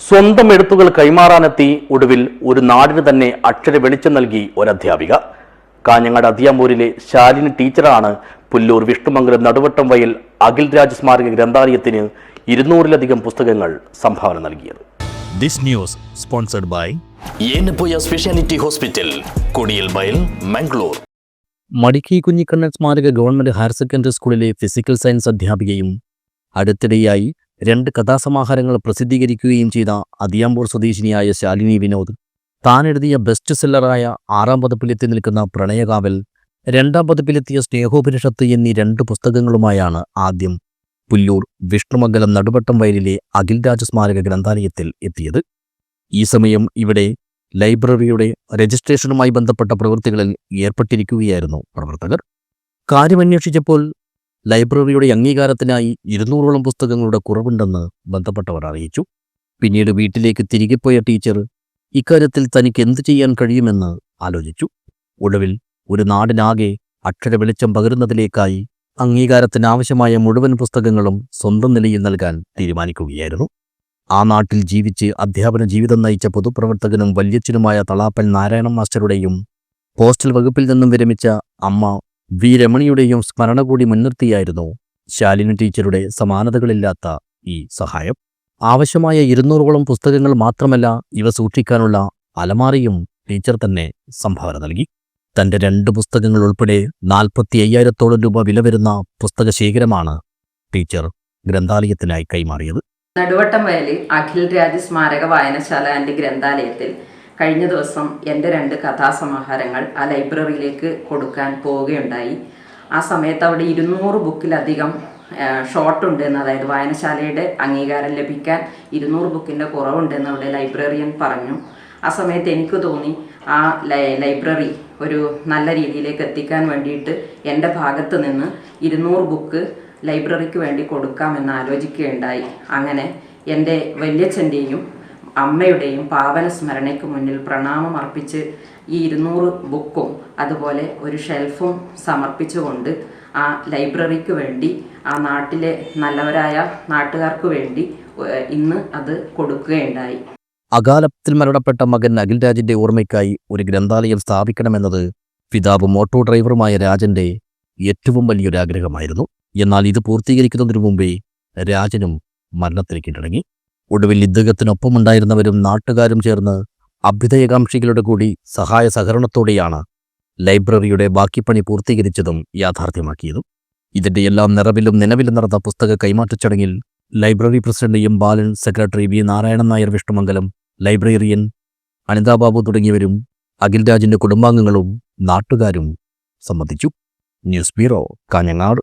സ്വന്തം എഴുത്തുകൾ കൈമാറാനെത്തി ഒടുവിൽ ഒരു നാടിന് തന്നെ അക്ഷര വെളിച്ചം നൽകി ഒരധ്യാപിക. കാഞ്ഞങ്ങാട് അതിയാമൂരിലെ ശാലിനി ടീച്ചറാണ് പുല്ലൂർ വിഷ്ണുമംഗലം നടുവട്ടം വയൽ അഖിൽ രാജ് സ്മാരക ഗ്രന്ഥാലയത്തിന് ഇരുന്നൂറിലധികം പുസ്തകങ്ങൾ സംഭാവന നൽകിയത്. This news sponsored by Yenepoya specialty hospital Kodiyal Bail Mangalore. Madikai Kunhikannan സ്മാരക ഗവൺമെന്റ് ഹയർ സെക്കൻഡറി സ്കൂളിലെ ഫിസിക്കൽ സയൻസ് അധ്യാപികയും അടുത്തിടെയായി രണ്ട് കഥാസമാഹാരങ്ങൾ പ്രസിദ്ധീകരിക്കുകയും ചെയ്ത അതിയാമ്പൂർ സ്വദേശിനിയായ ശാലിനി വിനോദ് താൻ എഴുതിയ ബെസ്റ്റ് സെല്ലറായ ആറാം പതിപ്പിലെത്തി നിൽക്കുന്ന പ്രണയകാവൽ രണ്ടാം പതിപ്പിലെത്തിയ സ്നേഹോപനിഷത്ത് എന്നീ രണ്ട് പുസ്തകങ്ങളുമായാണ് ആദ്യം പുല്ലൂർ വിഷ്ണുമംഗലം നടുവട്ടം വയലിലെ അഖിൽ രാജ സ്മാരക ഗ്രന്ഥാലയത്തിൽ എത്തിയത്. ഈ സമയം ഇവിടെ ലൈബ്രറിയുടെ രജിസ്ട്രേഷനുമായി ബന്ധപ്പെട്ട പ്രവൃത്തികളിൽ ഏർപ്പെട്ടിരിക്കുകയായിരുന്നു പ്രവർത്തകർ. കാര്യമന്വേഷിച്ചപ്പോൾ ലൈബ്രറിയുടെ അംഗീകാരത്തിനായി ഇരുന്നൂറോളം പുസ്തകങ്ങളുടെ കുറവുണ്ടെന്ന് ബന്ധപ്പെട്ടവർ അറിയിച്ചു. പിന്നീട് വീട്ടിലേക്ക് തിരികെ പോയ ടീച്ചർ ഇക്കാര്യത്തിൽ തനിക്ക് എന്തു ചെയ്യാൻ കഴിയുമെന്ന് ആലോചിച്ചു. ഒടുവിൽ ഒരു നാടിനാകെ അക്ഷര വെളിച്ചം പകരുന്നതിലേക്കായി അംഗീകാരത്തിനാവശ്യമായ മുഴുവൻ പുസ്തകങ്ങളും സ്വന്തം നിലയിൽ നൽകാൻ തീരുമാനിക്കുകയായിരുന്നു. ആ നാട്ടിൽ ജീവിച്ച് അധ്യാപന ജീവിതം നയിച്ച പൊതുപ്രവർത്തകനും വല്യച്ഛനുമായ തളാപ്പൻ നാരായണ മാസ്റ്ററുടെയും പോസ്റ്റൽ വകുപ്പിൽ നിന്നും വിരമിച്ച അമ്മ വി രമണിയുടെയും സ്മരണ കൂടി മുൻനിർത്തിയായിരുന്നു ശാലിനി ടീച്ചറുടെ സമാനതകളില്ലാത്ത ഈ സഹായം. ആവശ്യമായ ഇരുന്നൂറോളം പുസ്തകങ്ങൾ മാത്രമല്ല ഇവ സൂക്ഷിക്കാനുള്ള അലമാറിയും ടീച്ചർ തന്നെ സംഭാവന നൽകി. തന്റെ രണ്ട് പുസ്തകങ്ങൾ ഉൾപ്പെടെ നാൽപ്പത്തി അയ്യായിരത്തോളം രൂപ വില വരുന്ന പുസ്തക ശേഖരമാണ് ടീച്ചർ ഗ്രന്ഥാലയത്തിനായി കൈമാറിയത്. നടുവട്ടം വയലിൽ അഖിൽ രാജ് സ്മാരക വായനശാല ആൻഡ് ഗ്രന്ഥാലയത്തിൽ കഴിഞ്ഞ ദിവസം എന്റെ രണ്ട് കഥാസമാഹാരങ്ങൾ ആ ലൈബ്രറിയിലേക്ക് കൊടുക്കാൻ പോവുകയുണ്ടായി. ആ സമയത്ത് അവിടെ ഇരുന്നൂറ് ബുക്കിലധികം ഷോർട്ട് ഉണ്ടെന്ന് അതായത് വായനശാലയുടെ അംഗീകാരം ലഭിക്കാൻ ഇരുന്നൂറ് ബുക്കിന്റെ കുറവുണ്ടെന്ന് അവിടെ ലൈബ്രറിയൻ പറഞ്ഞു. ആ സമയത്ത് എനിക്ക് തോന്നി ആ ലൈബ്രറി ഒരു നല്ല രീതിയിലേക്ക് എത്തിക്കാൻ വേണ്ടിയിട്ട് എന്റെ ഭാഗത്ത് നിന്ന് ഇരുന്നൂറ് ബുക്ക് ലൈബ്രറിക്ക് വേണ്ടി കൊടുക്കാമെന്ന് ആലോചിക്കുകയുണ്ടായി. അങ്ങനെ എന്റെ വല്യച്ഛന്റെയും അമ്മയുടെയും പാവന സ്മരണയ്ക്ക് മുന്നിൽ പ്രണാമം അർപ്പിച്ച് ഈ ഇരുന്നൂറ് ബുക്കും അതുപോലെ ഒരു ഷെൽഫും സമർപ്പിച്ചുകൊണ്ട് ആ ലൈബ്രറിക്ക് വേണ്ടി ആ നാട്ടിലെ നല്ലവരായ നാട്ടുകാർക്ക് വേണ്ടി ഇന്ന് അത് കൊടുക്കുകയുണ്ടായി. അകാലത്തിൽ മരണപ്പെട്ട മകൻ അഖിൽ രാജിന്റെ ഓർമ്മയ്ക്കായി ഒരു ഗ്രന്ഥാലയം സ്ഥാപിക്കണമെന്നത് പിതാവ് മോട്ടോ ഡ്രൈവറുമായ രാജന്റെ ഏറ്റവും വലിയൊരു ആഗ്രഹമായിരുന്നു എന്നാൽ ഇത് പൂർത്തീകരിക്കുന്നതിനു മുമ്പേ രാജനും മരണത്തിലേക്ക് തുടങ്ങി ഒടുവിൽ ഇദ്ദേഹത്തിനൊപ്പമുണ്ടായിരുന്നവരും നാട്ടുകാരും ചേർന്ന് അഭ്യുദയകാംക്ഷികളുടെ കൂടി സഹായ സഹകരണത്തോടെയാണ് ലൈബ്രറിയുടെ ബാക്കിപ്പണി പൂർത്തീകരിച്ചതും യാഥാർത്ഥ്യമാക്കിയതും. ഇതിന്റെ എല്ലാം നിറവിലും നിലവിലും നടന്ന പുസ്തക കൈമാറ്റ ചടങ്ങിൽ library president M Balan secretary V Narayanan Nair Vishnumangalam librarian Anithababu തുടങ്ങിയവരും അഖിൽ രാജിന്റെ കുടുംബാംഗങ്ങളും നാട്ടുകാരും സംബന്ധിച്ചു. News bureau Kanhangad.